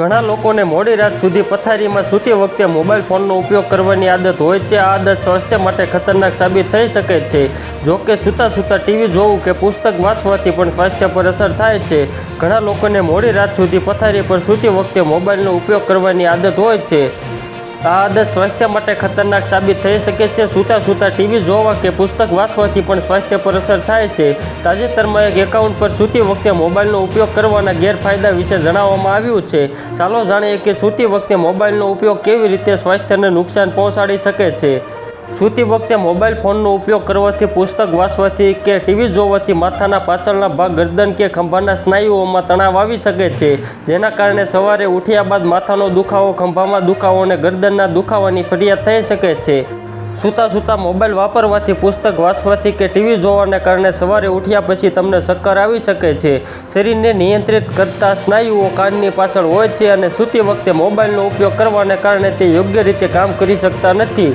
ઘણા લોકોને મોડી રાત સુધી પથારીમાં સૂતી વખતે મોબાઈલ ફોનનો ઉપયોગ કરવાની આદત હોય છે. આ આદત સ્વાસ્થ્ય માટે ખતરનાક સાબિત થઈ શકે છે. જો કે સૂતા સૂતા ટીવી જોવું કે પુસ્તક વાંચવાથી પણ સ્વાસ્થ્ય પર અસર થાય છે. ઘણા લોકોને મોડી રાત સુધી પથારી પર સૂતી વખતે મોબાઈલનો ઉપયોગ કરવાની આદત હોય છે. આ આદત સ્વાસ્થ્ય માટે ખતરનાક સાબિત થઈ શકે છે. સૂતા સૂતા ટીવી જોવા કે પુસ્તક વાંચવાથી પણ સ્વાસ્થ્ય પર અસર થાય છે. તાજેતરમાં એક એકાઉન્ટ પર સૂતી વખતે મોબાઈલનો ઉપયોગ કરવાના ગેરફાયદા વિશે જણાવવામાં આવ્યું છે. ચાલો જાણીએ કે સૂતી વખતે મોબાઈલનો ઉપયોગ કેવી રીતે સ્વાસ્થ્યને નુકસાન પહોંચાડી શકે છે. સૂતી વખતે મોબાઈલ ફોનનો ઉપયોગ કરવાથી પુસ્તક વાંચવાથી કે ટીવી જોવાથી માથાના પાછળના ભાગ ગરદન કે ખંભાના સ્નાયુઓમાં તણાવ આવી શકે છે. જેના કારણે સવારે ઉઠ્યા બાદ માથાનો દુખાવો, ખંભામાં દુખાવો અને ગરદનના દુખાવાની ફરિયાદ થઈ શકે છે. સૂતા સૂતા મોબાઈલ વાપરવાથી પુસ્તક વાંચવાથી કે ટીવી જોવાને કારણે સવારે ઉઠ્યા પછી તમને ચક્કર આવી શકે છે. શરીરને નિયંત્રિત કરતા સ્નાયુઓ કાનની પાછળ હોય છે અને સૂતી વખતે મોબાઈલનો ઉપયોગ કરવાને કારણે તે યોગ્ય રીતે કામ કરી શકતા નથી.